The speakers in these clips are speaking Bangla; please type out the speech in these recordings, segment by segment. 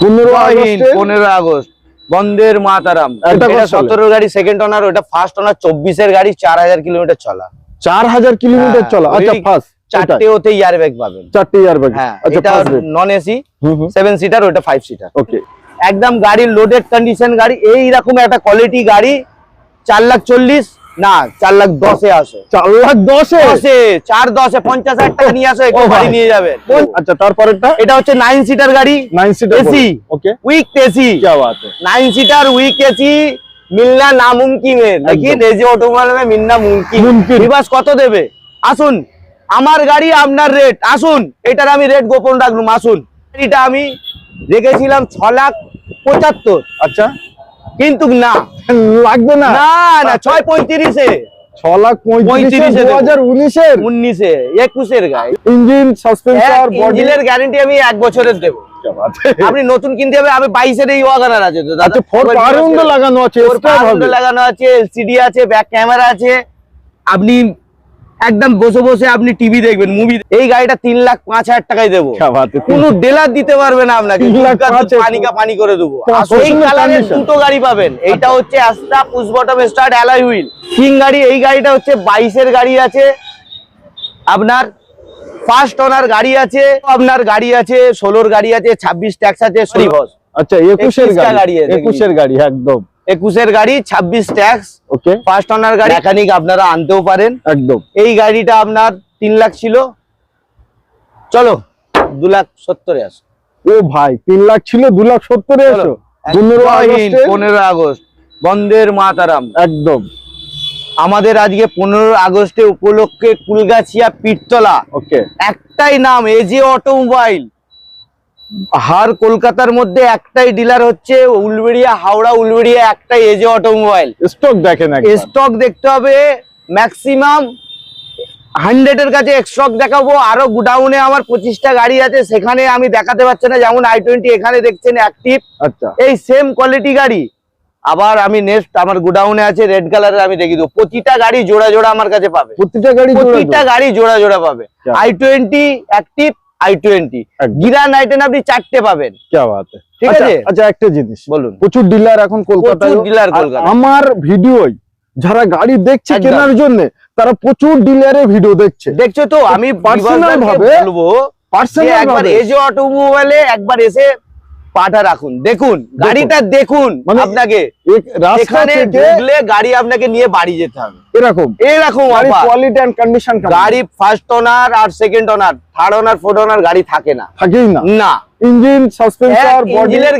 পনেরো পনেরো আগস্ট। বন্দের মাতারাম? সতেরো গাড়ি সেকেন্ড ওটা ফার্স্ট চব্বিশের গাড়ি চার হাজার কিলোমিটার চলা। চার হাজার কিলোমিটার হ্যাঁ, চলা। আচ্ছা ফার্স্ট চারটে ওতে ইয়ার ব্যাগ পাবেন। চারটে ইয়ার ব্যাগ হ্যাঁ আচ্ছা এটা নন এসি সেভেন সিটার ওটা ফাইভ সিটার ওকে একদম গাড়ির লোডেড কন্ডিশন গাড়ি এই রকম একটা কোয়ালিটি গাড়ি চার লাখ চল্লিশ না চার লাখ দশে আসে। চার লাখ দশে? আসে চার দশে পঞ্চাশ হাজার টাকা নিয়ে আসো একটু গাড়ি নিয়ে যাবে। আচ্ছা তারপরেরটা? এটা হচ্ছে নাইন সিটার গাড়ি। Nine seater AC okay weak AC nine seater weak AC মিলনা না দেখি রেজি অটোমোবাইল মিলনা মুমকিন। রিভার্স কত দেবে? আসুন আমার গাড়ি আপনার রেট আসুন এটার আমি রেট গোপন রাখলাম। আসুন এটা আমি রেখেছিলাম ছ লাখ পঁচাত্তর। আচ্ছা। কিন্তু না। লাগবে না। না না ছয় পঁয়ত্রিশে। ছ লাখ পঁয়ত্রিশে পঁয়ত্রিশে দু হাজার উনিশের। উনিশে একুশের গাড়ি। ইঞ্জিন সাসপেন্সার বডি ইঞ্জিনের আমি এক বছরের দেবো। আপনি নতুন কিনতে হবে আমি বাইশের এই ওয়াগানার আছে তো দাদা। আচ্ছা ফোর লাগানো আছে লাগানো আছে এলসিডি আছে ব্যাক ক্যামেরা আছে। আপনি একদম বসে বসে আপনি টিভি দেখবেন মুভি এই গাড়িটা তিন লাখ পাঁচ হাজার টাকায় দেবো। হ্যাঁ, কোনো ডেলার দিতে পারবে না আপনাকে। পানিকা পানি করে দেবো। হ্যাঁ, এই কালারের দুটো গাড়ি পাবেন। এইটা হচ্ছে আস্তা push button start alloy wheel king গাড়ি এই গাড়িটা হচ্ছে বাইশের গাড়ি আছে। আপনার ফার্স্ট ওনার গাড়ি আছে আপনার গাড়ি আছে ষোলোর গাড়ি আছে ছাব্বিশ ট্যাক্স আছে আচ্ছা, আচ্ছা একুশের গাড়ি একুশের গাড়ি একদম। একুশের গাড়ি ছাব্বিশ ট্যাক্স ওকে ফার্স্ট ওনার গাড়ি। মেকানিক আপনারা আনতেও পারেন। একদম। এই গাড়িটা আপনার তিন লাখ ছিল। চলো দু লাখ সত্তরে আসো। ও ভাই তিন লাখ ছিল দু লাখ সত্তরে এসো। পনেরো পনেরো আগস্ট বন্দের মাতারাম। একদম। আমাদের আজকে পনেরো আগস্টে উপলক্ষে কুলগাছিয়া পীরতলা। ওকে একটাই নাম এজে অটোমোবাইল। হার কলকাতার মধ্যে একটাই ডিলার হচ্ছে উলবেড়িয়া হাওড়া উলবেড়িয়া একটাই এজে অটোমোবাইল। স্টক দেখেন। স্টক দেখতে হবে ম্যাক্সিমাম হান্ড্রেড এর কাছে স্টক দেখাবো। আরও গুডাউনে আমার পঁচিশটা গাড়ি আছে সেখানে আমি দেখাতে পারছি না। যেমন আই টোয়েন্টি এখানে দেখছেন অ্যাক্টিভ আচ্ছা। এই সেম কোয়ালিটি গাড়ি। আবার আমি নেক্সট আমার গুডাউনে আছে রেড কালারের আমি দেখি দেবো। প্রতিটা গাড়ি জোড়া জোড়া আমার কাছে পাবে। প্রতিটা গাড়ি প্রতিটা গাড়ি জোড়া জোড়া পাবে? আই টোয়েন্টি অ্যাক্টিভ গিরান আইটেন আপনি চারটে পাবেন। ঠিক আচ্ছা, আছে? আচ্ছা একটা জিনিস। বলুন। প্রচুর ডিলার এখন কলকাতায়। ডিলার আমার ভিডিওই যারা গাড়ি দেখছে কেনার জন্য তারা প্রচুর ডিলারের ভিডিও দেখছে। দেখছ তো আমি একবার এসে পাটা রাখুন দেখুন গাড়িটা দেখুন মানে আপনাকে। এখানে ঢুকলে গাড়ি আপনাকে নিয়ে বাড়ি যেতে হবে। এরকম। এরকম গাড়ি কোয়ালিটি এন্ড কন্ডিশন গাড়ি ফার্স্ট ওনার আর second owner third owner fourth owner গাড়ি থাকে না। থাকেই না। না। ইঞ্জিন সাসপেন্সার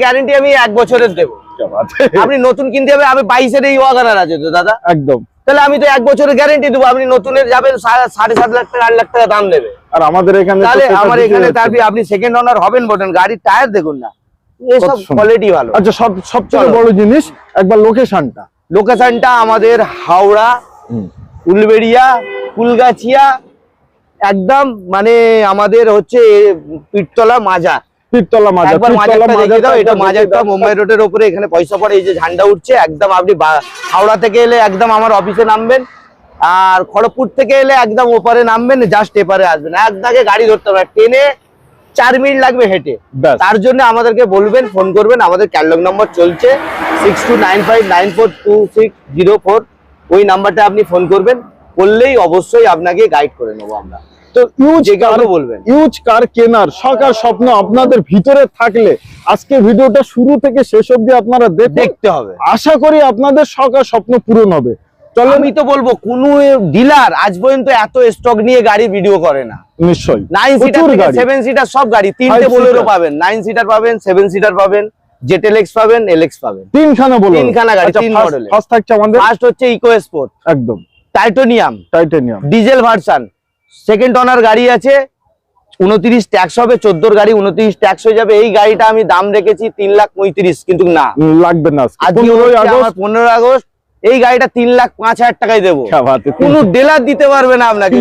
গ্যারান্টি আমি এক বছরের দেবো। আপনি নতুন কিনতে হবে আমি বাইশের এই ওয়াগানার আছে তো দাদা। একদম। তাহলে আমি তো এক বছরের গ্যারেন্টি দেবো আপনি নতুনের যাবেন সাড়ে সাত লাখ টাকা আট লাখ টাকা দাম নেবে। আর আমাদের এখানে তাহলে আমার এখানে। তারপরে আপনি সেকেন্ড ওনার হবেন বলেন গাড়ির টায়ার দেখুন না। এসব কত সুন্দর। কোয়ালিটি ভালো। আচ্ছা সব সবচেয়ে। বড় জিনিস একবার লোকেশনটা। লোকেশনটা আমাদের হাওড়া উলবেড়িয়া কুলগাছিয়া একদম মানে আমাদের হচ্ছে পীরতলা মাজার। একবার পীরতলা মাজারটা দাও এটা মুম্বাই রোডের উপরে এখানে পয়সা পড়ে এই যে ঝান্ডা উঠছে একদম আপনি হাওড়া থেকে এলে একদম আমার অফিসে নামবেন। আর খড়গপুর থেকে এলে একদম ওপারে নামবেন জাস্ট এপারে আসবেন। এক দাগে গাড়ি ধরতে হবে ট্রেনে চার মিনিট লাগবে হেঁটে। তার জন্য আমাদেরকে বলবেন ফোন করবেন। আমাদের ক্যাটলগ নম্বর চলছে six two nine five nine four two six zero four ওই নাম্বারটা আপনি ফোন করবেন করলেই অবশ্যই আপনাকে গাইড করে নেব আমরা। তো ইউজ কার বলবেন। ইউজ কার কেনার সকার স্বপ্ন আপনাদের ভিতরে থাকলে আজকে ভিডিওটা শুরু থেকে শেষ অবধি আপনারা দেখতে হবে। আশা করি আপনাদের সকার স্বপ্ন পূরণ হবে। চলো। আমি তো বলব কোন ডিলার আজ পর্যন্ত এত স্টক নিয়ে গাড়ি ভিডিও করে না। নিশ্চয়ই। নাইন সিটার সেভেন সিটার সব গাড়ি তিনটে বোলেরো পাবেন নাইন সিটার পাবেন সেভেন সিটার পাবেন জেটেলেক্স পাবেন এলেক্স পাবেন। তিনখানা তিনখানা গাড়ি, তিন ফার্স্ট থাকছে আমাদের? ফার্স্ট হচ্ছে ইকো স্পোর্ট একদম। Titanium titanium diesel version second owner গাড়ি আছে উনত্রিশ ট্যাক্স হবে চোদ্দোর গাড়ি উনত্রিশ ট্যাক্স হয়ে যাবে। এই গাড়িটা আমি দাম রেখেছি তিন লাখ পঁয়ত্রিশ কিন্তু না। লাগবে না আজকে। আজকে 15 হচ্ছে আমার আগস্ট পনেরো আগস্ট এই গাড়িটা তিন লাখ পাঁচ হাজার টাকায় দেবো। কোন ডেলার দিতে পারবে না আপনাকে।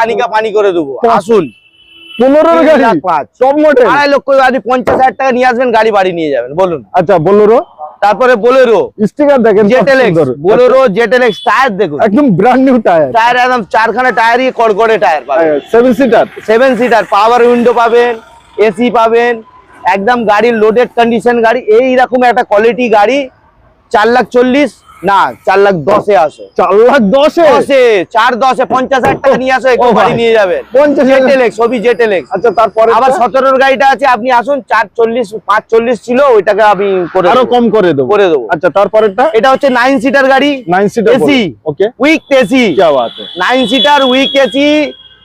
পানিকা পানি করে দেবো। আসুন। আড়াই লক্ষ আপনি পঞ্চাশ হাজার টাকা নিয়ে আসবেন গাড়ি নিয়ে যাবেন। বলুন। আচ্ছা তারপরে বোলেরো। দেখেন বোলেরো টায়ার একদম ব্র্যান্ড টায়ার টায়ার একদম চারখানা টায়ারই tyre seater seater power window পাবেন এসি পাবেন একদম গাড়ির লোডেড কন্ডিশন গাড়ি। এই রকম একটা কোয়ালিটি গাড়ি চার লাখ 40 না চার লাখ দশে আসো চার লাখ দশে দশে চার দশে পঞ্চাশ হাজার টাকা নিয়ে আসো একটু ও ভাই। গাড়ি নিয়ে যাবেন পঞ্চাশ হাজার- জেটেলেক্স সবই জেটেলেক্স আচ্ছা তারপরে আবার সতেরোর গাড়িটা আছে আপনি আসুন চার চল্লিশ পাঁচ চল্লিশ ছিল ওইটাকে আমি করে আরো দেবো। কম করে দেবো করে দেবো আচ্ছা তারপরেরটা এটা হচ্ছে নাইন সিটার গাড়ি নাইন সিটার AC ওকে উইক এসি क्या बात है नाइन सीटर वीक एसी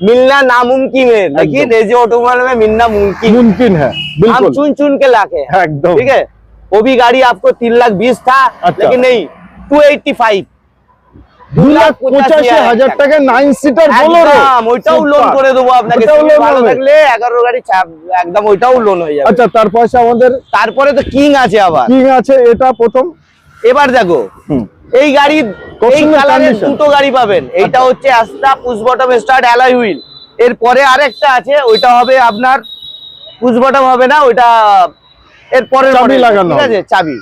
मिलना नामुमकिन है लेकिन एजे ऑटोमोबाइल में मिलना मुमकिन मुमकिन है हम बिल्कुल चुन चुन के लाके हैं। एकदम ठीक है वो भी गाड़ी आपको तीन लाख बीस था अच्छा। लेकिन नहीं টু ফাইভ হাজার টাকা। নাইন লোন করে দেবো এগারো গাড়ি একদম ওইটাও লোন হয়ে তার পয়সা তারপরে তো কিং আছে আবার। কিং আছে এটা প্রথম। এবার দেখো এই গাড়ি দুটো গাড়ি পাবেন। এইটা হচ্ছে আস্তা push button start alloy wheel এরপরে আরেকটা আছে ওইটা হবে আপনার পুশ বটম হবে না ওইটা এরপরে লাগানো ঠিক আছে চাবি।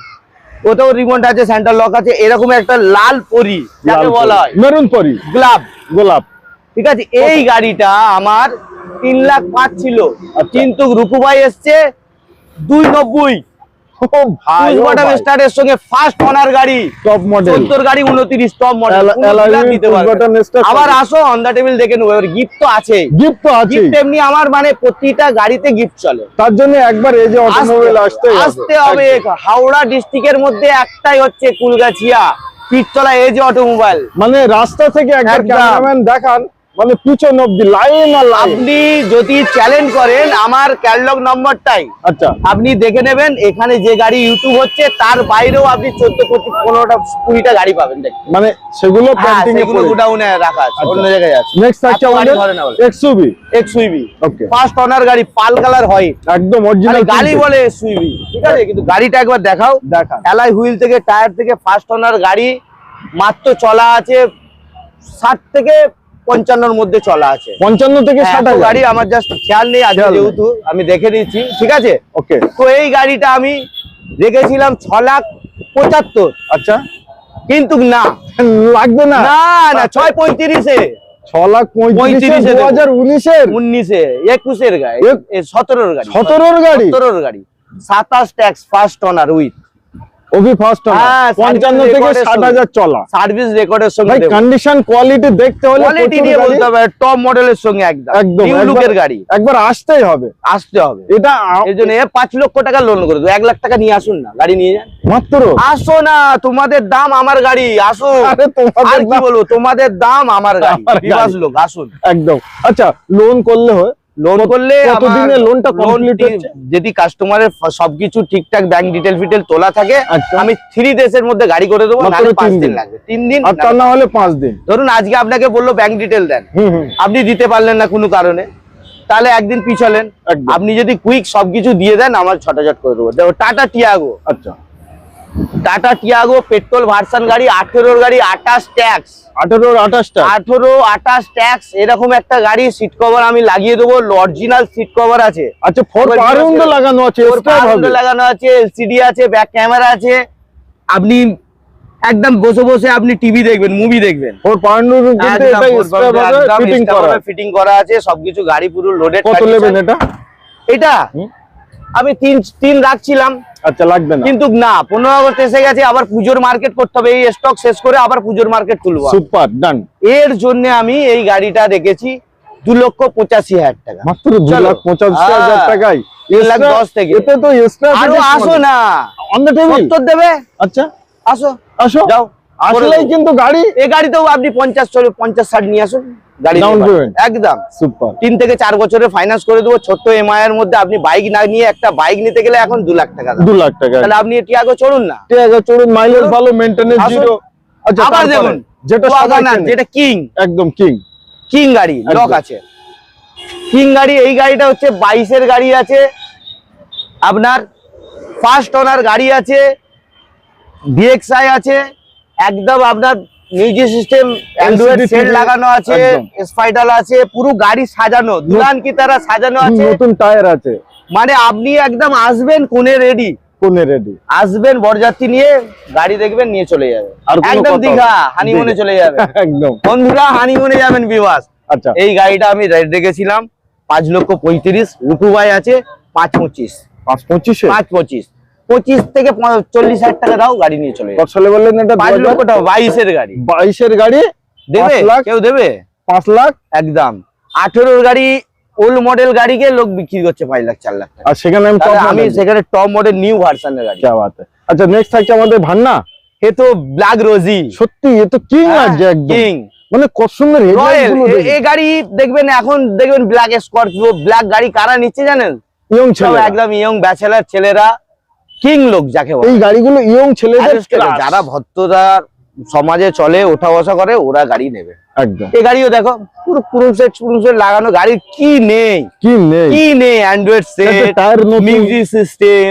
ওতেও রিমোট আছে সেন্টার লক আছে এরকম একটা লাল পরি যাকে বলা হয়। মেরুন পরি। গোলাপ। গোলাপ। ঠিক আছে এই গাড়িটা আমার তিন লাখ পাঁচ ছিল। কিন্তু কিন্তু রুকুভাই এসছে দুই নব্বই। ও ভাই পুশ বটম স্টার্টের সঙ্গে ফার্স্ট গাড়ি। টপ মডেল চোদ্দোর গাড়ি উনত্রিশ top model Alloy- alloy wheel, দিতে পারবে। আবার আসো অন দা টেবিল দেখে নেব এবার গিফট তো আছে গিফট তো আছে গিফট এমনি আমার মানে প্রতিটা গাড়িতে গিফট চলে। তার জন্য একবার এই যে অটোমোবাইল আসতে আসতে হবে। হাওড়া ডিস্ট্রিক্টের মধ্যে একটাই হচ্ছে কুলগাছিয়া। পিঠতলা এই যে অটোমোবাইল মানে রাস্তা থেকে একবার ক্যামেরাম্যান দেখান মানে পিছন অব্দি লাইন আর আপনি যদি চ্যালেঞ্জ করেন আমার ক্যাটলগ নম্বরটাই আচ্ছা। আপনি দেখে নেবেন এখানে যে গাড়ি ইউটিউব হচ্ছে তার বাইরেও আপনি চোদ্দ পঁচিশ পনেরোটা কুড়িটা গাড়ি পাবেন মানে সেগুলো হ্যাঁ গোডাউনে রাখা আছে আচ্ছা। অন্য জায়গায় আছে। নেক্সট গাড়ি আমাদের বলে। এক্সইউভি এক্সইউভি ফার্স্ট অনার গাড়ি পাল কালার হয়। একদম অরিজিনাল গাড়ি বলে এসইউভি ঠিক আছে? কিন্তু গাড়িটা একবার দেখাও। দেখান। অ্যালয় হুইল থেকে টায়ার থেকে ফার্স্ট অনার গাড়ি মাত্র চলা আছে ষাট থেকে পঞ্চান্নর মধ্যে চলা আছে। পঞ্চান্ন থেকে হ্যাঁ, ষাট গাড়ি আমার জাস্ট খেয়াল নেই আজকে যেহেতু আমি দেখে নিয়েছি ঠিক আছে? ওকে তো এই গাড়িটা আমি রেখেছিলাম ছ লাখ পঁচাত্তর। আচ্ছা। কিন্তু না। লাগবে না। না না ছয় পঁয়ত্রিশে। ছ লাখ পঁয়ত্রিশ পঁয়ত্রিশে দু হাজার উনিশের? উনিশে একুশের গাড়ি। সতেরোর গাড়ি। সতেরোর গাড়ি? সতেরোর গাড়ি। সাতাশ ট্যাক্স ফার্স্ট অনার উইথ ওবি ফার্স্ট হ্যাঁ, থেকে চলা। সার্ভিস রেকর্ডের সঙ্গে ভাই কন্ডিশন কোয়ালিটি দেখতে হলে কোয়ালিটি নিয়ে বলতে হবে টপ মডেলের সঙ্গে একদম। একদম লুকের গাড়ি। একবার আসতেই হবে। আসতে হবে। এটা এর জন্য লক্ষ টাকা লোন করে দেবো। লাখ টাকা নিয়ে আসুন না। গাড়ি নিয়ে যান। মাত্র? আসো না তোমাদের দাম আমার গাড়ি। আসো। আরে তোমাদের আর কি দাম- বলব তোমাদের দাম আমার গাড়ি। আমার গাড়ি। বিবাস লোক আসুন। একদম। আচ্ছা লোন করলে হয়? লোন করলে কতদিনে লোনটা কমপ্লিট হচ্ছে? যদি কাস্টমারের সবকিছু ঠিকঠাক ব্যাংক ডিটেল ফিটেল তোলা থাকে আচ্ছা। আমি থ্রি দেশের মধ্যে গাড়ি করে দেবো পাঁচ তিন দিন দিন। লাগবে। তিন দিন আর তা না- হলে পাঁচ দিন। ধরুন আজকে আপনাকে বলল ব্যাংক ডিটেল দেন। আপনি দিতে পারলেন না কোনো কারণে। তাহলে একদিন পিছলেন। আপনি যদি কুইক সবকিছু দিয়ে দেন আমার ছটাঝট করে দেবো। দেখো টাটা টিয়াগো। আচ্ছা। টাটা টিয়াগো পেট্রোল ভার্সান গাড়ি আঠেরোর গাড়ি আঠাশ ট্যাক্স আঠেরোর আঠাশটা আঠেরো আঠাশ ট্যাক্স এরকম একটা গাড়ি সিট কভার আমি লাগিয়ে দেবো অরিজিনাল সিট কভার আছে। আচ্ছা ফোর। লাগানো আছে ওর লাগানো আছে এলসিডি আছে ব্যাক ক্যামেরা আছে। আপনি একদম বসে বসে আপনি টিভি দেখবেন মুভি দেখবেন। হবে ফিটিং করা আছে। সবকিছু গাড়ি পুরো লোডেড কত নেবেন এটা? এটা? আমি তিন তিন রাখছিলাম। আচ্ছা লাগবে না। কিন্তু না পনেরো আগস্ট এসে গেছে আবার পুজোর মার্কেট করতে হবে। এই স্টক শেষ করে আবার পুজোর মার্কেট তুলবো। সুপার ডান এর জন্য আমি এই গাড়িটা রেখেছি দু লক্ষ পঁচাশি হাজার টাকা। মাত্র দু লাখ পঁচাশি হাজার টাকায়। দশ থেকে। এতে তো আরও আসো না। সত্তর দেবে? আচ্ছা। আসো। আসো। যাও। আসলেই কিন্তু গাড়ি এই গাড়িতেও আপনি পঞ্চাশ পঞ্চাশ ষাট নিয়ে আসুন। গাড়ি। একদম। সুপার তিন থেকে চার বছরের ফাইন্যান্স করে দেবো ছোট্ট এমআই এর মধ্যে আপনি বাইক না নিয়ে একটা বাইক নিতে গেলে এখন দু লাখ টাকা দু লাখ টাকা। তাহলে আপনি টিয়াগো চড়ুন না। আছে চলুন মাইলেজ ভালো মেইনটেনেন্স আসুন। জিরো আচ্ছা আবার দেখুন। যেটা যেটা কিং একদম কিং কিং গাড়ি লক আছে। কিং গাড়ি এই গাড়িটা হচ্ছে বাইশের গাড়ি আছে। আপনার ফার্স্ট ওনার গাড়ি আছে। ডিএক্সআই আছে। একদম আপনার মিউজিক সিস্টেম অ্যান্ড্রয়েড সেট লাগানো আছে স্পাইডাল আছে পুরো গাড়ি সাজানো। দুলান কি তারা সাজানো আছে? নতুন টায়ার আছে। মানে আপনি একদম আসবেন কোনে রেডি কোনে রেডি আসবেন বরযাত্রী নিয়ে গাড়ি দেখবেন নিয়ে চলে যাবে আর একদম দীঘা? হানিমুনে চলে যাবে একদম। বন্ধুরা হানিমুনে যাবেন বিবাস আচ্ছা। এই গাড়িটা আমি রেট রেখেছিলাম পাঁচ লক্ষ পঁয়ত্রিশ রুকুবাই আছে পাঁচ পঁচিশ। পাঁচ পঁচিশ? পাঁচ পঁচিশ। পঁচিশ থেকে চল্লিশ হাজার টাকা দাও গাড়ি নিয়ে চলে যাবে বললেন এটা? পাঁচ বাইশের গাড়ি। বাইশের গাড়ি? দেবে? কেউ দেবে? পাঁচ লাখ? একদম। আঠেরোর গাড়ি ওল্ড মডেল গাড়িকে লোক বিক্রি করছে পাঁচ লাখ চার লাখ আর সেখানে আমি সেখানে টপ মডেল নিউ ভার্সানের গাড়ি। আচ্ছা নেক্সট থাকছে আমাদের ভান্না। এ তো ব্ল্যাক রোজি সত্যি এ তো হ্যাঁ, কিং কিং মানে কত সুন্দর এ গাড়ি দেখবেন এখন দেখবেন ব্ল্যাক স্করপিও ব্ল্যাক গাড়ি কারা নিচ্ছে জানেন? ইয়ং ছেলে একদম ইয়ং ব্যাচেলার ছেলেরা। কিং লোক যাকে এই গাড়িগুলো ইয়ং ছেলেদের যারা ভদ্রতা সমাজে চলে ওঠা বসা করে ওরা গাড়ি নেবে। একদম। এই গাড়িও দেখো পুরো পুরুষ সেট পুরুষ সেট লাগানো গাড়ির কি নেই? কি নেই? কি নেই? Android set tyre music system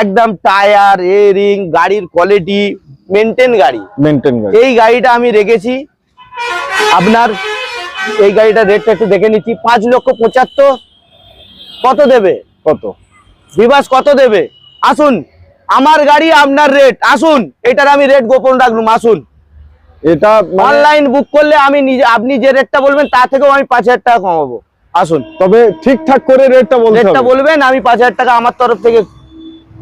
একদম টায়ার এ রিং গাড়ির কোয়ালিটি মেনটেন গাড়ি। মেনটেন গাড়ি। এই গাড়িটা আমি রেখেছি। আপনার এই গাড়িটা রেটটা একটু দেখে নিচ্ছি। পাঁচ লক্ষ পঁচাত্তর। কত দেবে? কত? বিবাস কত দেবে? আসুন আমার গাড়ি আপনার রেট আসুন এটার আমি রেট গোপন রাখলাম আসুন। এটা মানে অনলাইন বুক করলে আমি নিজে আপনি যে রেটটা বলবেন তার থেকেও আমি পাঁচ হাজার টাকা কমাবো। আসুন। তবে ঠিকঠাক করে রেটটা বলবেন রেটটা বলবেন আমি পাঁচ হাজার টাকা আমার তরফ থেকে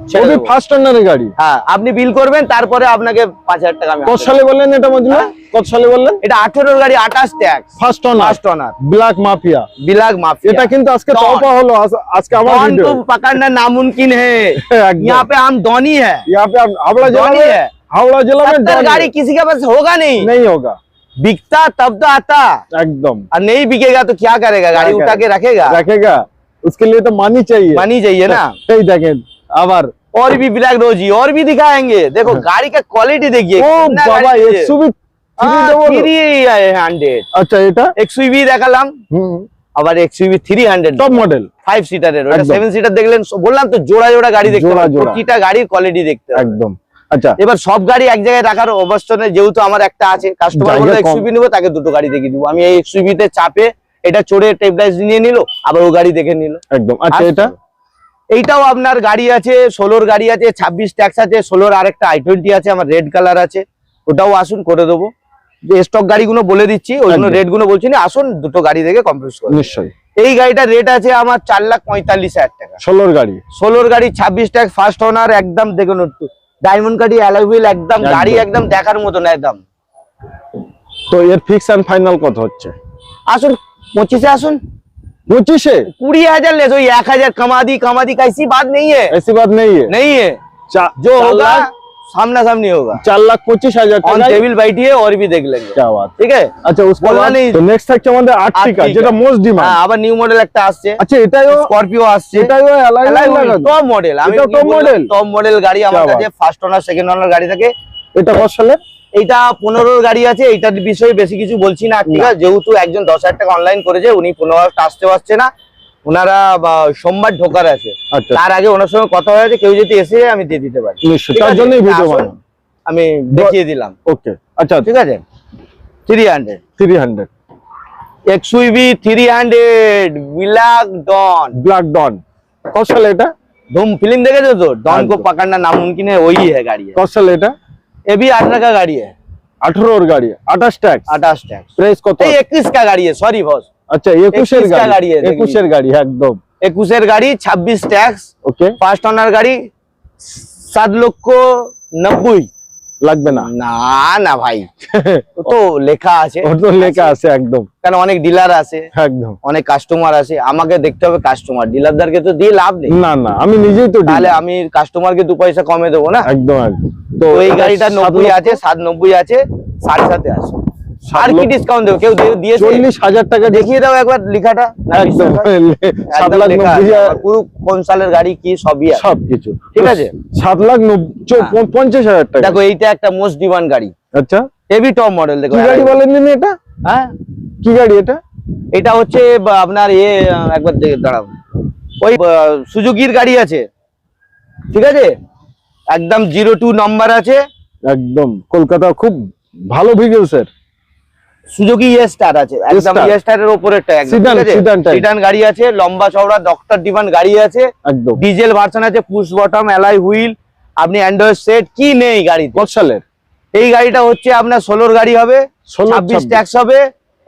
ছেড়ে ওই দেবো। ফার্স্ট ওনারের গাড়ি হ্যাঁ আপনি বিল করবেন তারপরে আপনাকে পাঁচ হাজার টাকা আমি কত সালে বললেন এটা মজলু হ্যাঁ? কত সালে বললেন এটা আঠেরোর গাড়ি আঠাশ tax first owner first owner black mafia black mafia এটা কিন্তু আজকে Don. তওপা হলো আজ- আজকে আমার डॉन ভিডিও को पकड़ना नामुमकिन है একদম यहाँ पे हम डॉनी है यहाँ पे आप हावड़ा जिला डॉनी में है हावड़ा जिला में सत्तर डॉन गाड़ी किसी के पास होगा नहीं नहीं होगा बिकता तब तो आता एकदम और नहीं बिकेगा तो क्या करेगा गाड़ी क्या उठा के रखेगा रखेगा उसके लिए तो मानी चाहिए मानी चाहिए ना এই দেখেন আবার और भी ब्लैक रोजी और भी दिखाएंगे देखो गाड़ी का क्वालिटी देखिए ও कितना বাবা गाड़ी है। একশো থ্রি हाँ, ডবল 300 আচ্ছা এটা XUV দেখালাম হুম আবার XUV 300 টপ মডেল ফাইভ সিটারের ওটা একদম। সেভেন সিটার দেখলেন বললাম তো জোড়া জোড়া গাড়ি দেখতে জোড়া হবে জোড়া। প্রতিটা গাড়ির কোয়ালিটি দেখতে হবে একদম আচ্ছা এবার সব গাড়ি এক জায়গায় রাখার অবস্থানে যেহেতু আমার একটা আছে কাস্টমার জায়গা বলে কম। এক্সইউভি নিবো তাকে দুটো গাড়ি দেখিয়ে দিব আমি এই এক্সইউভি তে চাপে এটা চড়ে টেবলাইজ নিয়ে নিল আবার ও গাড়ি দেখে নিল একদম আচ্ছা এটা এইটাও আপনার গাড়ি আছে ষোলোর গাড়ি আছে ছাব্বিশ ট্যাক্স আছে ষোলোর আরেকটা আই টোয়েন্টি আছে আমার রেড কালার আছে। ওটাও আসুন করে দেবো। যে স্টক গাড়িগুলো বলে দিচ্ছি ওই জন্য রেটগুলো বলছি না আসুন দুটো গাড়ি দেখে কমপ্লিট করে নিশ্চয়ই। এই গাড়িটার রেট আছে আমার চার লাখ পঁয়তাল্লিশ হাজার টাকা। ষোলোর গাড়ি। ষোলোর গাড়ি ছাব্বিশ ট্যাক্স ফার্স্ট ওনার একদম দেখুন ডায়মন্ড গাড়ি অ্যালোভিল একদম একদম। গাড়ি একদম দেখার মতন একদম। তো এর ফিক্স এন্ড ফাইনাল কত হচ্ছে? আসুন পঁচিশে আসুন। পঁচিশে कुड़ी हजार ले जो एक हजार कमा दी कमा दी कैसी बात नहीं है ऐसी बात नहीं है नहीं है चा- जो चार होगा लाख- सामना सामनी होगा চার লাখ পঁচিশ হাজার ऑन টাকা टेबल बैठिए और भी देख लेंगे क्या बात ठीक है আচ্ছা उसके বললা बाद নেই। তো নেক্সট থাকছে আমাদের আর্টিকা Artica। যেটা মোস্ট ডিমান্ড হ্যাঁ আবার নিউ মডেল একটা আসছে আচ্ছা এটাও স্করপিও আসছে এটাও অ্যালাই লাগানো টপ মডেল আমি এটাও top model? টপ মডেল গাড়ি আমার क्या কাছে ফার্স্ট ওনার সেকেন্ড ওনার গাড়ি থাকে এটা কত সালে এইটা পনেরোর গাড়ি আছে এইটার বিষয়ে বেশি কিছু বলছি না। ঠিক আছে যেহেতু একজন দশ হাজার টাকা অনলাইন করেছে উনি পনেরো আসতে পারছে না। ওনারা সোমবার ঢোকার আছে। আচ্ছা। তার আগে ওনার সঙ্গে কথা হয়েছে কেউ যদি এসে আমি দিয়ে দিতে পারি। আমি দেখিয়ে দিলাম। ওকে আচ্ছা। ঠিক আছে? Three hundred three hundred XUV three hundred black don black don কত সালে এটা? ধুম ফিল্ম দেখেছ তো? ডন হ্যাঁ, কো পাকান্না নাম কিনে ওই গাড়ি। কত সালে এটা? ये भी अठारह का गाड़ी है আঠারোর গাড়ি আঠাশ ট্যাক্স अठारह टैक्स প্রাইস কত इक्कीस का गाड़ी है सॉरी बॉस আচ্ছা একুশের 21 কা গাড়ি গাড়ি আছে, একুশের গাড়ি একদম इक्कीस गाड़ी छब्बीस टैक्स ওকে फास्ट ओनर गाड़ी सात लक्ष नब्बई লাগবে না? না না ভাই। তো লেখা আছে। তো লেখা আছে একদম। কারণ অনেক ডিলার আছে। একদম। অনেক কাস্টমার আছে। আমাকে দেখতে হবে কাস্টমার ডিলারদারকে তো দিয়ে লাভ নেই। না না আমি নিজেই তো তাহলে। আমি কাস্টমারকে দু পয়সা কমে দেবো না? একদম একদম। তো এই গাড়িটা নব্বই আছে সাত নব্বই আছে সাড়ে সাতে আছে আর কি ডিসকাউন্ট দেবো? কেউ দিয়ে- চল্লিশ হাজার টাকা দেখিয়ে দাও একবার লেখাটা। হয়? পুরো কোন সালের গাড়ি কি সবই সবকিছু। ঠিক আছে? সাত লাখ হ্যাঁ। পঞ্চাশ হাজার টাকা। দেখো এইটা একটা মোস্ট ডিমান্ড গাড়ি। আচ্ছা। হেভি টপ মডেল দেখো। গাড়ি বলেন দিন এটা? হ্যাঁ। কি গাড়ি এটা? এটা হচ্ছে আপনার এ একবার দেখে দাঁড়াও। ওই সুজুকির গাড়ি আছে। ঠিক আছে? একদম জিরো টু নাম্বার আছে। একদম। কলকাতা খুব ভালো ভিগেলসের সুজুকি ইয়ে স্টার আছে একদম Star। ইয়ে উপরে সিডান গাড়ি আছে লম্বা চওড়া ডক্টর ডিমান্ড গাড়ি আছে একদম। ডিজেল ভার্সন আছে পুশ বটম অ্যালাই হুইল আপনি অ্যান্ড্রয়েড সেট কি নেই কত সালের এই গাড়িটা হচ্ছে আপনার ষোলোর গাড়ি হবে 16 ছাব্বিশ ট্যাক্স হবে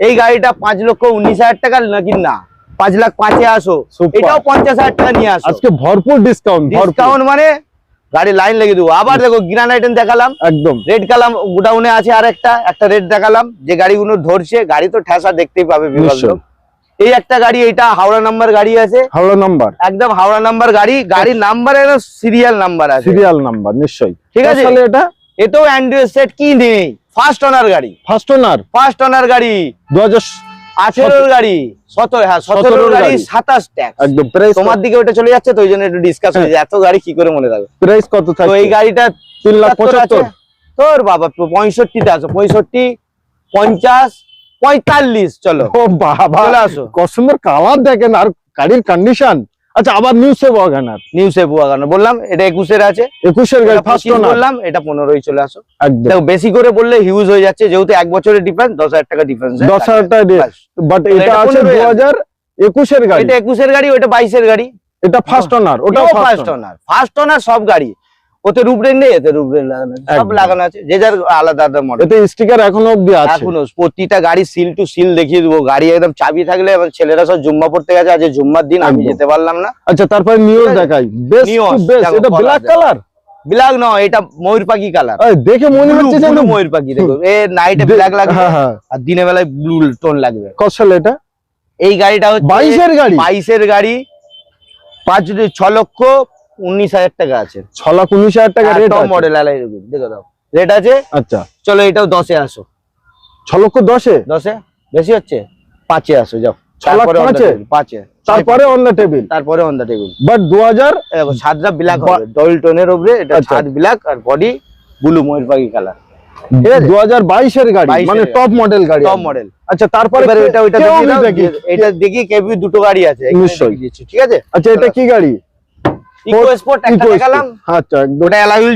এই গাড়িটা পাঁচ লক্ষ উনিশ হাজার টাকা নাকি না পাঁচ লাখ পাঁচে আসো এটাও পঞ্চাশ হাজার টাকা নিয়ে আসো। আজকে ভরপুর ডিসকাউন্ট ডিসকাউন্ট মানে গাড়ি লাইন লেগে দেবো। আবার দেখো গ্রান আইটেম দেখালাম। একদম। রেড কালাম গোডাউনে আছে আর একটা একটা রেড দেখালাম। যে গাড়িগুলো ধরছে গাড়ি তো ঠেসা দেখতেই পাবে। এই একটা গাড়ি এটা হাওড়া নাম্বার গাড়ি আছে। হাওড়া নাম্বার একদম হাওড়া নাম্বার গাড়ি। গাড়ির নাম্বার সিরিয়াল নাম্বার আছে। সিরিয়াল নাম্বার নিশ্চয়ই। ঠিক আছে। তাহলে এটা? এতেও অ্যান্ড্রয়েড সেট কি নেই? ফার্স্ট ওনার গাড়ি। ফার্স্ট ওনার ফার্স্ট ওনার গাড়ি। দু হাজার আঠেরোর গাড়ি। সতেরো হ্যাঁ গাড়ি গাড়ি। সাতাশ ট্যাক্স। একদম প্রাইস তোমার দিকে ওটা চলে যাচ্ছে তো ওই জন্য একটু ডিসকাস হয়েছে এত গাড়ি কি করে মনে থাকবে প্রাইস কত থাকবে এই গাড়িটা তিন লাখ পঁচাত্তর। তোর বাবা পঁয়ষট্টিতে আসো পঁয়ষট্টি পঞ্চাশ পঁয়তাল্লিশ চলো। ও বাবা কত সুন্দর কালার দেখেন আর গাড়ির কন্ডিশন আচ্ছা আবার new shape WagonR new shape WagonR বললাম এটা একুশের আছে। একুশের গাড়ি ফার্স্ট 25 বললাম এটা পনেরোই চলে আসো। দেখো বেশি করে বললে হিউজ হয়ে যাচ্ছে যেহেতু এক বছরের ডিফারেন্স দশ হাজার টাকা ডিফারেন্স দশ হাজার টাকা বাট এটা আছে দু হাজার একুশের গাড়ি। এটা একুশের গাড়ি ওইটা বাইশের গাড়ি। এটা ফার্স্ট ওনার ওটাও ফার্স্ট ওনার ফার্স্ট ওনার সব গাড়ি। ওতে রূপরেন নেই এতে রূপরেন লাগানো আছে। সব লাগানো আছে যে যার আলাদা আলাদা মডেল এতে স্টিকার এখনও অব্দি আছে। এখনও প্রতিটা গাড়ি সিল টু সিল দেখিয়ে দেবো। গাড়ি একদম চাবি থাকলে এবার ছেলেরা সব জুম্মা পড়তে গেছে আজ জুম্মার দিন আমি যেতে পারলাম না। আচ্ছা তারপরে নিউজ দেখাই। টু বেস্ট এটা ব্ল্যাক কালার ব্ল্যাক নয় এটা ময়ূর পাখি কালার দেখে মনে হচ্ছে যেন ময়ূর পাখি দেখো। এ নাইটে ব্ল্যাক লাগবে। হ্যাঁ হ্যাঁ। আর দিনের বেলায় ব্লু টোন লাগবে। কত সাল এটা? এই গাড়িটা হচ্ছে বাইশের গাড়ি? বাইশের গাড়ি। পাঁচ ছ লক্ষ উনিশ হাজার টাকা আছে। ছ লাখ উনিশ হাজার টাকা রেট মডেল আলাই দেখো দাও। রেট আছে? আচ্ছা। চলো এটাও দশে আসো। ছ লক্ষ দশে? দশে? বেশি হচ্ছে? পাঁচে আসো যাও। ছ লাখ পাঁচে? পাঁচে। তারপরে অন দ্য টেবিল তারপরে অন দ্য টেবিল বাট দু হাজার ছাদটা ব্ল্যাক হবে। ডবল টোনের উপরে এটা আচ্ছা। ছাদ ব্ল্যাক আর বডি ব্লু ময়ূর পাখি কালার দু হাজার বাইশের গাড়ি মানে টপ মডেল গাড়ি টপ মডেল আচ্ছা তারপরে এটা ওইটা। এটা দেখি কেবি দুটো গাড়ি আছে নিশ্চয়ই। ঠিক আছে? আচ্ছা এটা কি গাড়ি? ইকো স্পোর্ট একটা দেখালাম। আচ্ছা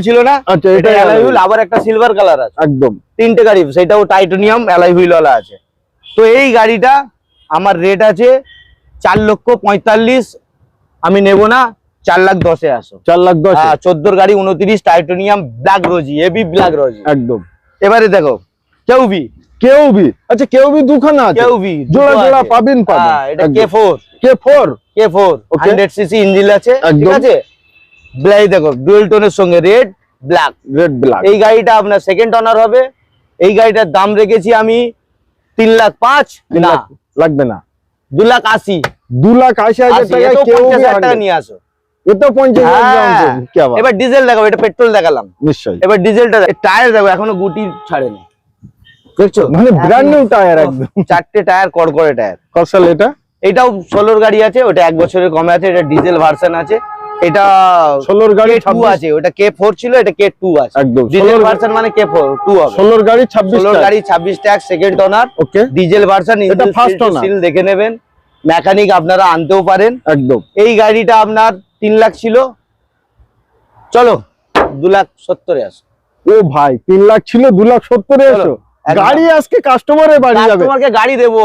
ছিল না? আচ্ছা এটা এটা অ্যালাইহুইল আবার একটা সিলভার কালার আছে। একদম। তিনটে গাড়ি সেটাও টাইটানিয়াম হুইল ওয়ালা আছে। তো এই গাড়িটা আমার রেট আছে চার লক্ষ পঁয়তাল্লিশ। আমি নেব না চার লাখ দশে আসো। চার লাখ দশ? হ্যাঁ চোদ্দোর গাড়ি উনত্রিশ টাইটানিয়াম ব্ল্যাক রোজি এবি ব্ল্যাক রোজি একদম। এবারে দেখো কেউ বি কেউ বি আচ্ছা কেউ বি দুখানা কেউ বি জোড়া জোড়া পাবেন পাবেন। হ্যাঁ এটা K four K four K four. Hundred CC engine আছে ঠিক আছে? ব্ল্যাক দেখো ডুয়েল টোনের সঙ্গে রেড ব্ল্যাক রেড ব্ল্যাক এই গাড়িটা আপনার সেকেন্ড অনার হবে। এই গাড়িটার দাম রেখেছি আমি তিন লাখ পাঁচ। না লাগবে না। দু লাখ আশি। দু লাখ আশি হাজার টাকা নিয়ে আসো। হ্যাঁ। এবার ডিজেল দেখাবো এটা পেট্রোল দেখালাম। নিশ্চয়ই। এবার ডিজেলটা টায়ার দেখো এখনও গুটি ছাড়েনি। দেখছ? মানে ব্র্যান্ড নিউ টায়ার একদম। চারটে টায়ার কড়কড়ে টায়ার কত সাল এটা? এটাও ষোলোর গাড়ি আছে ওটা এক বছরের কমে আছে এটা ডিজেল ভার্সন আছে। এটা ষোলোর গাড়ি টু আছে ওটা কে ফোর ছিল এটা কে টু আছে। একদম ডিজেল ভার্সন মানে কে ফোর টু হবে। ষোলোর গাড়ি ছাব্বিশ ষোলোর গাড়ি ছাব্বিশ tax second owner okay diesel version এটা first owner। সিল দেখে নেবেন। মেকানিক আপনারা আনতেও পারেন। একদম। এই গাড়িটা আপনার তিন লাখ ছিল। চলো দু লাখ সত্তরে আসো। ও ভাই তিন লাখ ছিল দু লাখ সত্তরে একদম। গাড়ি আজকে কাস্টমারে বাড়ি যাবে। কাস্টমারকে গাড়ি দেবো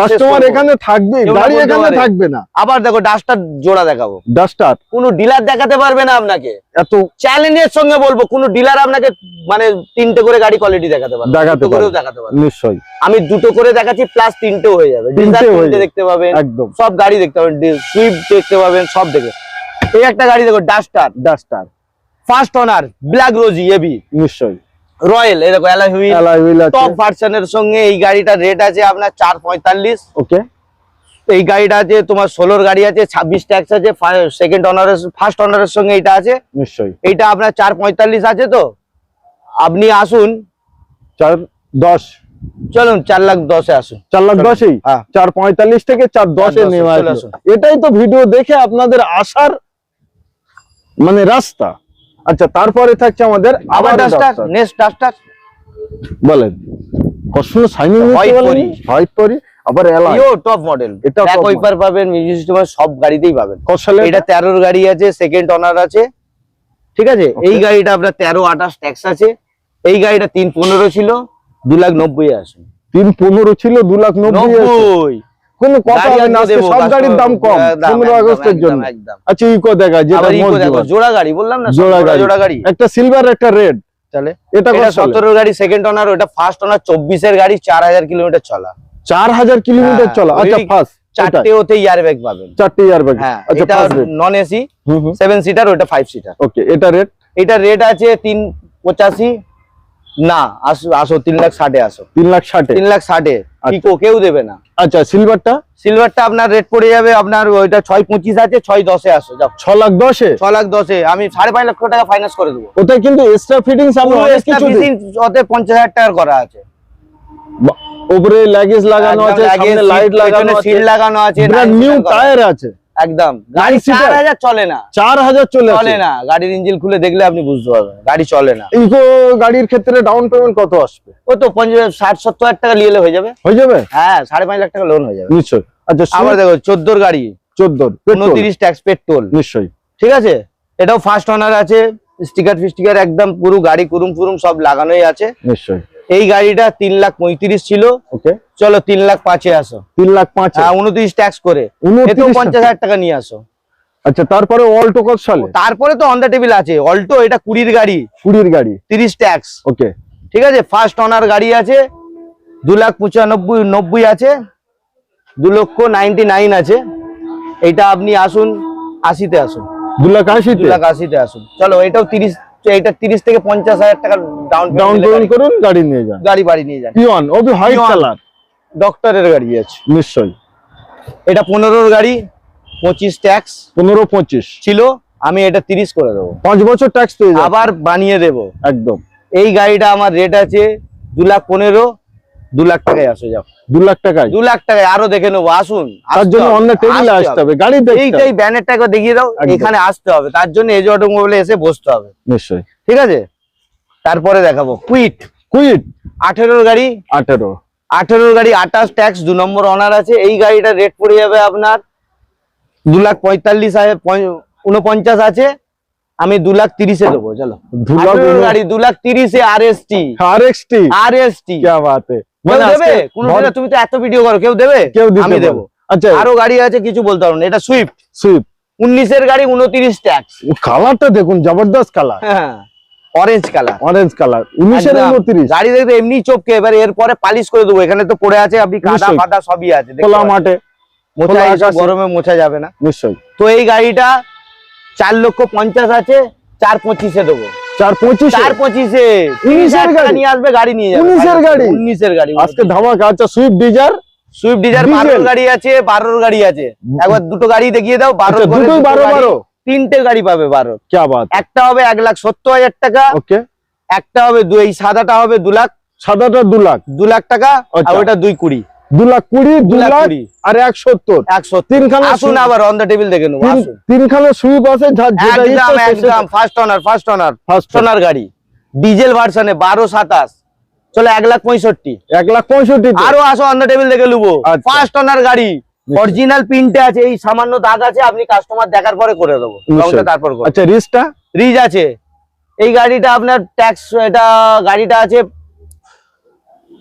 কাস্টমার এখানে থাকবে গাড়ি এখানে থাকবে না। আবার দেখো ডাস্টার জোড়া দেখাবো। ডাস্টার কোনো ডিলার দেখাতে পারবে না আপনাকে। এত চ্যালেঞ্জের সঙ্গে বলব কোনো ডিলার আপনাকে মানে তিনটে করে গাড়ি কোয়ালিটি দেখাতে পারবে দেখাতে দুটো পারবে। দেখাতে পারবে নিশ্চয়ই। আমি দুটো করে দেখাচ্ছি প্লাস তিনটেও হয়ে যাবে। তিনটে হয়ে। দেখতে পাবেন। একদম। সব গাড়ি দেখতে পাবেন। সুইফট দেখতে পাবেন সব দেখে। এই একটা গাড়ি দেখো Duster Duster first owner black রোজি এবি নিশ্চয়ই। রয়্যাল এই দেখো অ্যালয় হুইল। অ্যালয় হুইল আছে। টপ ভার্সনের সঙ্গে এই গাড়িটার রেট আছে আপনার চার পঁয়তাল্লিশ। ওকে। এই গাড়িটা আছে তোমার ষোলোর গাড়ি আছে ছাব্বিশ ট্যাক্স আছে সেকেন্ড অনারের ফার্স্ট অনারের সঙ্গে এটা আছে। নিশ্চয়ই। এইটা আপনার চার পঁয়তাল্লিশ আছে তো? আপনি আসুন। চার দশ। চলুন চার লাখ দশে আসুন। চার লাখ। দশই? হ্যাঁ। চার পঁয়তাল্লিশ থেকে চার দশে নেওয়া। এটাই তো ভিডিও দেখে আপনাদের আসার মানে রাস্তা। আচ্ছা তারপরে থাকছে আমাদের আবার ডাস্টার নেক্সট ডাস্টার বলেন। কষ্ট সাইনিং। হোয়াইট পরি আবার এলাই ইও top model back top wiper পাবেন মিউজিক সিস্টেমের সব গাড়িতেই পাবেন। কত সালে এটা তেরোর গাড়ি আছে সেকেন্ড অনার আছে। ঠিক আছে? এই গাড়িটা আপনার তেরো আঠাশ ট্যাক্স আছে। এই গাড়িটা তিন পনেরো ছিল দু লাখ নব্বই আসুন তিন পনেরো ছিল দু লাখ নব্বই আছে। কোনো কথা গাড়ি হবে না সব গাড়ির দাম কম customer- দাম পনেরো একদম, আগস্টের জন্য। আচ্ছা ইকো দেখা যেটা demand। জোড়া গাড়ি বললাম না জোড়া গাড়ি। একটা সিলভার একটা রেড তাহলে? এটা কত? সালে সতেরো গাড়ি সেকেন্ড অনার ওটা ফার্স্ট অনার চব্বিশের গাড়ি চার হাজার কিলোমিটার চলা। চার হাজার কিলোমিটার হ্যাঁ, চলা। আচ্ছা ফার্স্ট চারটে ওতে ইয়ার ব্যাগ পাবেন। চারটে ইয়ার ব্যাগ আচ্ছা এটা নন এসি হুম হুম। সেভেন সিটার ওটা ফাইভ সিটার ওকে এটা রেট এটা রেট আছে তিন পঁচাশি না আসো আসো তিন লাখ ষাটে আসো। তিন লাখ ষাটে? তিন লাখ ষাটে। পিকো কেউ দেবে না। আচ্ছা সিলভারটা সিলভারটা আপনার রেট পড়ে যাবে আপনার ওইটা ছয় পঁচিশ আছে ছয় দশে আসো যাও। ছ লাখ দশে? ছ লাখ দশে আমি সাড়ে পাঁচ লক্ষ টাকা ফাইন্যান্স করে দেবো। ওটাই কিন্তু এক্সট্রা ফিটিংস fitting ওতে পঞ্চাশ হাজার টাকার করা আছে। উপরে লাগেজ লাগানো আছে লাইট লাগানো আছে। সিট লাগানো আছে নিউ টায়ার আছে। একদম। গাড়ি চার হাজার চলে না। চার হাজার চলে চলে না। গাড়ির ইঞ্জিন খুলে দেখলে আপনি বুঝতে পারবেন। গাড়ি চলে না। ইকো গাড়ির ক্ষেত্রে ডাউন পেমেন্ট কত আসবে? ও তো পঞ্চাশ ষাট সত্তর হাজার টাকা নিয়ে হয়ে যাবে। হয়ে যাবে? হ্যাঁ সাড়ে পাঁচ লাখ টাকা লোন হয়ে যাবে। নিশ্চয় আচ্ছা আবার দেখো চোদ্দোর গাড়ি। চোদ্দ উনত্রিশ ট্যাক্স পেট্রোল নিশ্চয়ই। ঠিক আছে? এটাও ফার্স্ট ওনার আছে। স্টিকার ফিস্টিকার একদম পুরো গাড়ি কুরুম ফুরুম সব লাগানোই আছে। নিশ্চয়ই। এই গাড়িটা তিন লাখ পঁয়ত্রিশ ছিল। ওকে চলো তিন লাখ পাঁচে আসো। তিন লাখ পাঁচ? হ্যাঁ উনত্রিশ ট্যাক্স করে। পঞ্চাশ হাজার টাকা নিয়ে আসো। আচ্ছা তারপরে অল্টো কত সালে তারপরে তো অন দ্য টেবিল আছে। অল্টো এটা কুড়ির গাড়ি। কুড়ির গাড়ি। তিরিশ ট্যাক্স ওকে ঠিক আছে? ফার্স্ট অনার গাড়ি আছে। দু লাখ পঁচানব্বই নব্বই আছে। দু লক্ষ নাইনটি নাইন আছে। এইটা আপনি আসুন আশিতে আসুন। দু লাখ আশি দু লাখ আশিতে আসুন। চলো এটাও তিরিশ এটা তিরিশ থেকে পঞ্চাশ হাজার টাকা ডাউন ডাউন পেমেন্ট করুন গাড়ি নিয়ে যান। গাড়ি বাড়ি নিয়ে যান। পিওন ও হোয়াইট Pion। কালার ডক্টরের গাড়ি আছে। নিশ্চয়ই। এটা পনেরোর গাড়ি পঁচিশ ট্যাক্স পনেরো পঁচিশ। ছিল আমি এটা তিরিশ করে দেবো। পাঁচ বছর ট্যাক্স পেয়ে যাব আবার বানিয়ে দেবো। একদম। এই গাড়িটা আমার রেট আছে দু লাখ পনেরো। দু লাখ টাকায় আসো যাও। দু লাখ টাকায়? দু লাখ টাকায় আরও দেখে নেব আসুন। তার জন্য অন্য টেবিলে আসতে হবে। গাড়ি এইটাই ব্যানারটা একবার দেখিয়ে দাও এখানে আসতে হবে। তার জন্য এজ অটোমোবাইলে এসে বসতে হবে। নিশ্চয়ই। ঠিক আছে? তারপরে দেখাবো। কুইট কুইট আঠেরোর গাড়ি। আঠেরো। আঠেরোর গাড়ি আঠাশ ট্যাক্স দু নম্বর অনার আছে। এই গাড়িটা রেট পড়ে যাবে আপনার দু লাখ পঁয়তাল্লিশ উনপঞ্চাশ আছে। আমি দু লাখ তিরিশে দেবো চলো। গাড়ি দু লাখ তিরিশে R S T R S T R S T কেউ দেবে? কোনো তুমি তো এত ভিডিও করো কেউ দেবে? কেউ আমি দেবো। আচ্ছা। আরও গাড়ি আছে কিছু বলতে পারব না। এটা সুইফট সুইফট উনিশের গাড়ি উনত্রিশ ট্যাক্স কালারটা দেখুন জবরদস্ত কালার হ্যাঁ অরেঞ্জ কালার অরেঞ্জ কালার উনিশের উনত্রিশ। গাড়ি দেখতে এমনি এবার এরপরে পালিশ করে দেবো। এখানে তো পড়ে আছে আপনি কাদা। ফাটা সবই আছে খোলা মাঠে। গরমে মোছা যাবে না। নিশ্চয়ই। তো এই গাড়িটা চার লক্ষ পঞ্চাশ আছে চার পঁচিশে দেবো। চার পঁচিশে? নিয়ে আসবে গাড়ি নিয়ে সুইফট ডিজার সুইফট গাড়ি? আছে বারোর গাড়ি আছে একবার দুটো গাড়ি দেখিয়ে দাও বারো বারো বারো তিনটে গাড়ি পাবে একটা হবে এক লাখ সত্তর হাজার টাকা ওকে। একটা হবে দুই সাদাটা হবে দু লাখ। সাদাটা দু লাখ। দু লাখ টাকা আর আচ্ছা। দুই কুড়ি। দু লাখ কুড়ি দু লাখ। আর এক সত্তর একশো তিনখানা আসুন আবার অন দ্য টেবিল দেখে নেব তিন- সুইপ আছে একদম first owner first owner first owner গাড়ি। ডিজেল ভার্সনে বারো সাতাশ। চলো এক লাখ পঁয়ষট্টি। এক লাখ পঁয়ষট্টি আরও আসো অন দ্য টেবিল দেখে নেব। আচ্ছা। ফার্স্ট অনার গাড়ি। অরিজিনাল প্রিন্টে আছে এই সামান্য দাগ আছে আপনি কাস্টমার দেখার পরে করে দেবো। তারপর আচ্ছা রিস্কটা রিজ আছে। এই গাড়িটা আপনার ট্যাক্স এটা গাড়িটা আছে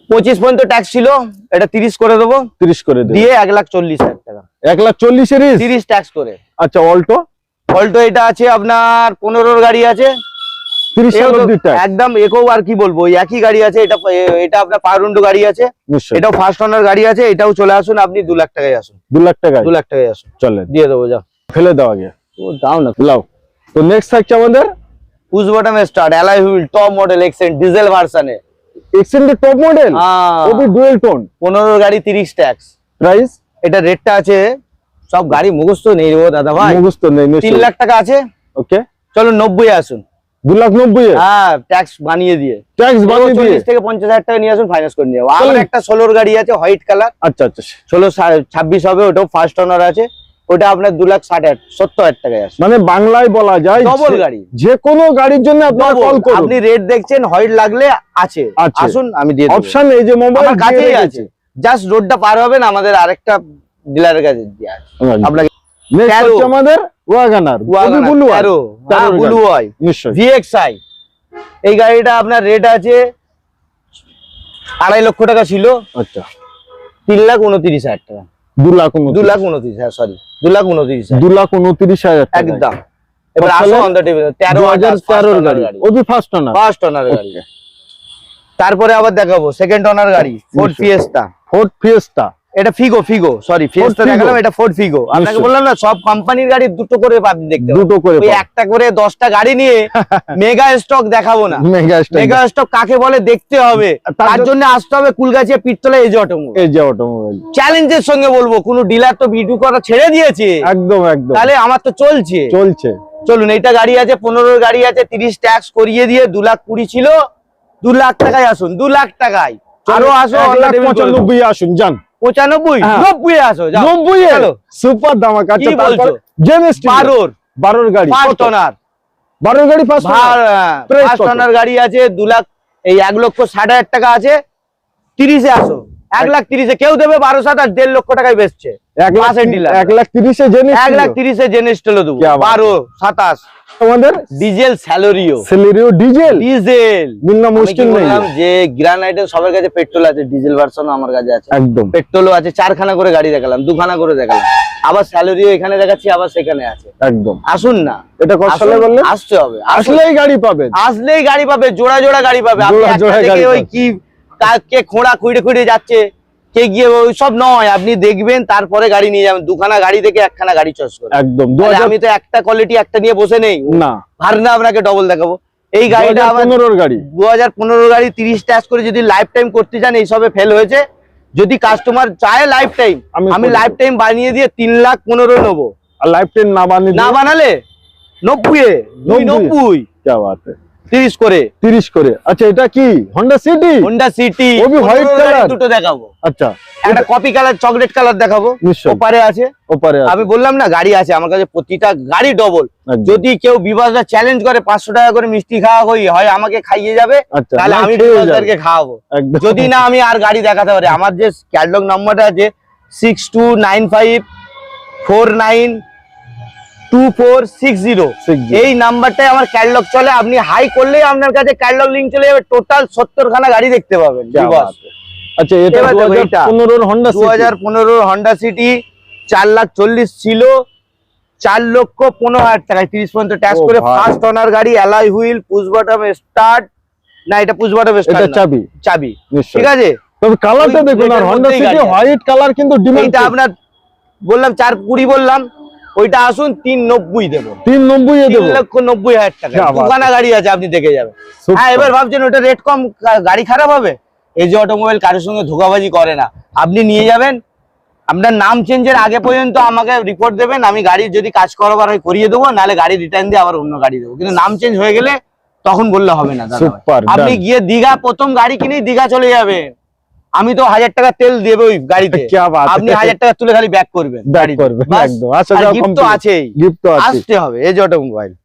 পঁচিশ পর্যন্ত ট্যাক্স ছিল এটা তিরিশ করে দেবো। তিরিশ করে দিয়ে এক লাখ চল্লিশ হাজার টাকা। এক লাখ চল্লিশের তিরিশ ট্যাক্স করে। আচ্ছা অল্টো? অল্টো এটা আছে আপনার পনেরোর গাড়ি আছে। একদম একও আর কি বলব একই গাড়ি আছে এটা এটা আপনার পারুন্ডু গাড়ি আছে। এটাও ফার্স্ট অনার গাড়ি আছে এটাও চলে আসুন আপনি দু লাখ টাকায় আসুন। দু লাখ টাকায়? দু লাখ টাকায় আসুন। চলে দিয়ে দেবো যাও। ফেলে দেওয়া গিয়ে ও দাও না। লাও। তো নেক্সট থাকছে আমাদের? Push বটমে start alloy wheel top model Xcent diesel ভার্সনে extended top model Obi dual tone পনেরো গাড়ি তিরিশ ট্যাক্স প্রাইস এটা রেটটা আছে সব গাড়ি মুখস্থ নেই ও দাদা ভাই। মুখস্থ নেই তিন লাখ টাকা আছে। ওকে। চলো নব্বই আসুন। দু লাখ নব্বই হ্যাঁ ট্যাক্স বানিয়ে দিয়ে। ট্যাক্স বানিয়ে দিয়ে? চল্লিশ থেকে পঞ্চাশ হাজার টাকা নিয়ে আসুন ফাইন্যান্স করে নিয়ে যাব। আর চলুন। একটা ষোলোর গাড়ি আছে হোয়াইট কালার আচ্ছা আচ্ছা। ষোলো সা- ছাব্বিশ হবে ওটাও ফার্স্ট অনার আছে। ওটা আপনার দু লাখ ষাট হাজার সত্তর হাজার টাকায় আসে। মানে বাংলায় বলা যায় ডবল গাড়ি। যে কোনো গাড়ির জন্য আপনারা Double। কল করুন। আপনি রেট দেখছেন হোয়াইট লাগলে আছে। আসুন আমি দিয়ে অপশন এই যে মোবাইল কাছেই আছে। জাস্ট রোডটা পার হবেন আমাদের আরেকটা ডিলারের কাছে দিয়ে আপনাকে নেক্সট হচ্ছে আমাদের ওয়াগানার Wagon ব্লু হ্যাঁ ব্লু হয় নিশ্চয়ই। ভিএক্সআই এই গাড়িটা আপনার রেট আছে আড়াই লক্ষ টাকা ছিল। আচ্ছা। তিন লাখ উনত্রিশ হাজার টাকা। দু লাখ দু লাখ উনত্রিশ হ্যাঁ সরি দু লাখ উনত্রিশ দু লাখ উনত্রিশ হাজার একদম। এবার কত আসো অন দ্য টেবিল তেরো হাজার তেরোর গাড়ি। ফার্স্ট ওনার ফার্স্ট অনার গাড়ি। তারপরে আবার দেখাবো সেকেন্ড অনার গাড়ি ফোর্ড। ফিয়েস্তা ফোর্ড ফিয়েস্টা এটা ফিগো ফিগো সরি ফিয়েস্তা দেখালাম এটা ফোর্ড ফিগো আপনাকে বললাম না সব কোম্পানির গাড়ি দুটো করে আপনি দেখতে দুটো করে ওই একটা করে দশটা গাড়ি নিয়ে মেগা স্টক দেখাবো না। মেগা স্টার মেগা স্টক কাকে বলে দেখতে হবে। তার জন্য- আসতে হবে কুলগাছিয়া পিরতলা এজ অটোমোবাইল যে অটোমোবাইল চ্যালেঞ্জের সঙ্গে বলব কোন ডিলার তো ভিডিও করা ছেড়ে দিয়েছে। একদম একদম। তাহলে আমার তো চলছে। চলছে। চলুন এইটা গাড়ি আছে পনেরো গাড়ি আছে তিরিশ ট্যাক্স করিয়ে দিয়ে দু লাখ কুড়ি ছিল। দু লাখ টাকায় আসুন দু লাখ টাকায়। আরও আসো এক লাখ অন্য টেবিল করব। পঁচানব্বই আসুন যান। পঁচানব্বই হ্যাঁ। নব্বই আসো যাও। নব্বই চলো। সুপার দামা কাটছে বলছো? জেমস বারোর বারোর গাড়ি ফার্স্ট বারোর গাড়ি ফার্স্ট কত? গাড়ি আছে দু লাখ এই এক লক্ষ ষাট হাজার টাকা আছে তিরিশে আসো এক লাখ তিরিশে কেউ দেবে বারো সাত আর দেড় লক্ষ টাকায় বেচছে এক লাখ এক লাখ জেনে সাতাশ। তোমাদের? Diesel Celerio. ডিজেল? মুশকিল সবার কাছে পেট্রোল আছে চারখানা করে গাড়ি দেখালাম দুখানা করে দেখালাম। আবার স্যালারিও এখানে দেখাচ্ছি আবার সেখানে আছে। একদম। আসুন না। এটা কত বললে? আসতে হবে আসলেই গাড়ি পাবে। আসলেই গাড়ি পাবে জোড়া জোড়া গাড়ি পাবে। আপনি ওই কি খোঁড়া খুঁড়ে খুঁড়ে যাচ্ছে? কে গিয়ে ওই সব নয় আপনি দেখবেন তারপরে গাড়ি নিয়ে যাবেন। দুখানা গাড়ি থেকে একখানা গাড়ি চয়েস করে একদম। আমি তো একটা কোয়ালিটি একটা নিয়ে বসে নেই। না। ভার না আপনাকে ডবল দেখাবো। এই গাড়িটা পনেরোর গাড়ি। দু হাজার পনেরো গাড়ি তিরিশ ট্যাক্স করে যদি লাইফ টাইম করতে চান এইসবে ফেল হয়েছে। যদি কাস্টমার চায় লাইফ টাইম আমি লাইফ টাইম বানিয়ে দিয়ে তিন লাখ পনেরো নেব। আর লাইফ টাইম না বানিয়ে না বানালে নব্বই নব্বই। 30 করে। 30 করে। আচ্ছা এটা কি? Honda city Honda city Obi white colour. দুটো দেখাবো। আচ্ছা। একটা কপি কালার চকলেট কালার দেখাবো। ওপারে আছে। ওপারে আমি বললাম না গাড়ি আছে। আমার কাছে প্রতিটা গাড়ি ডবল যদি কেউ বিভাসদা চ্যালেঞ্জ করে 500 টাকা করে মিষ্টি খাওয়া হই হয় আমাকে খাইয়ে যাবে আচ্ছা, তাহলে আমি বিভাসদারকে খাওয়াবো। যদি না আমি আর গাড়ি দেখাতে পারি। আমার যে ক্যাটালগ নাম্বারটা আছে 6295 49 টু ফোর সিক্স জিরো নাম্বারটায় আমার চলে। আপনি হাই করলেই আপনার কাছে চলে যাবে। টোটাল সত্তর খানা গাড়ি দেখতে পাবেন। আচ্ছা হাজার পনেরো হন্ডা সিটি চার লাখ চল্লিশ ছিল। চার লক্ষ পনেরো টাকায়। তিরিশ পর্যন্ত ট্যাক্স করে ফার্স্ট গাড়ি অ্যালাই হুইল স্টার্ট না এটা স্টার্ট চাবি। চাবি। ঠিক আছে? তবে হোয়াইট কালার কিন্তু আপনার বললাম চার কুড়ি বললাম। ওইটা আসুন তিন নব্বই দেবো। তিন নব্বই লক্ষ নব্বই হাজার টাকা। দুখানা গাড়ি আছে আপনি দেখে যাবেন। হ্যাঁ এবার ভাবছেন ওটা রেট কম গাড়ি খারাপ হবে? এই যে অটোমোবাইল কারোর সঙ্গে ধোকাবাজি করে না। আপনি নিয়ে যাবেন। আপনার নাম চেঞ্জের আগে পর্যন্ত আমাকে রিপোর্ট দেবেন। আমি গাড়ির যদি কাজ করবার হয় করিয়ে দেবো নাহলে গাড়ি রিটার্ন দিয়ে আবার অন্য গাড়ি দেবো। কিন্তু নাম চেঞ্জ হয়ে গেলে তখন বললে হবে না আপনি গিয়ে দীঘা প্রথম গাড়ি কিনেই দীঘা চলে যাবে আমি তো হাজার টাকা তেল দেবো ওই গাড়িতে। আপনি হাজার টাকা তুলে খালি ব্যাক করবেন একদম। আছেই। আছে আসতে হবে এই যে মোবাইল।